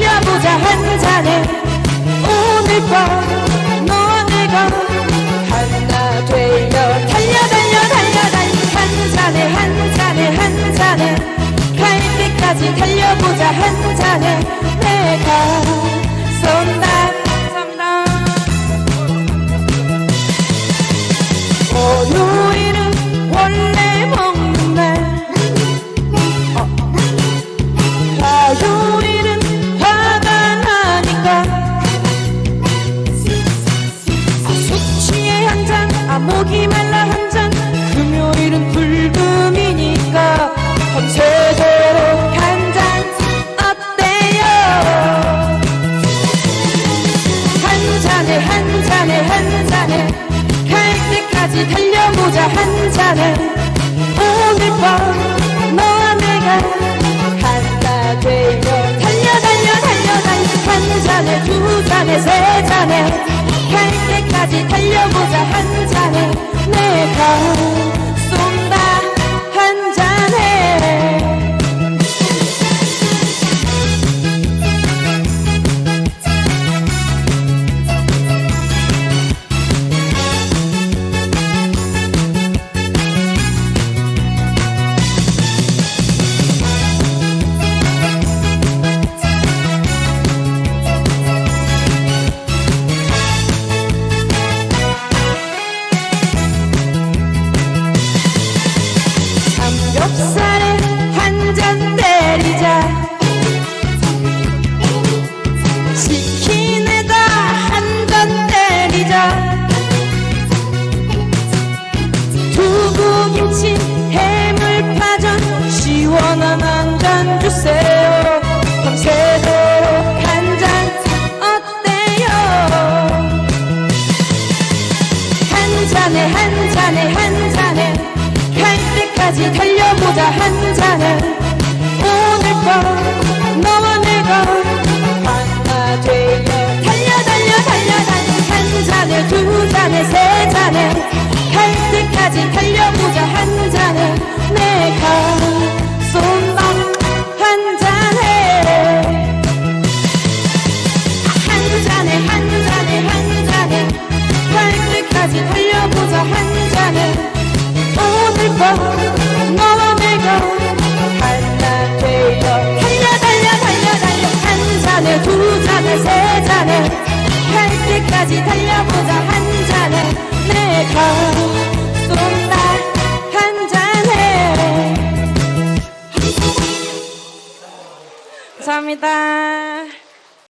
달려보자 한 잔에 오늘 밤 너와 내가 갈 때까지 달려보자 한 잔에 내가 쏜다 달려보자 한 잔에 오늘 밤 너와 내가 하나 되려 달려 달려 달려 달려. 한 잔에 두 잔에 세 잔에. 갈 때까지 달려보자 한 잔에. 내가 잔에 한 잔에 한 잔에. 갈 때까지 달려보자 한 잔에. 오늘 밤 너와 내가 하나 되려 달려 달려 달려 달려 한 잔에 두 잔에 세 잔에. 갈 때까지 달려보자 한 잔에 달려보자 한 잔에 오늘 밤 너와 내가 하나 되려 달려 달려 달려 달려. 한 잔에 두 잔에 세 잔에. 갈 때까지 달려보자 한 잔에. 내가 감사합니다.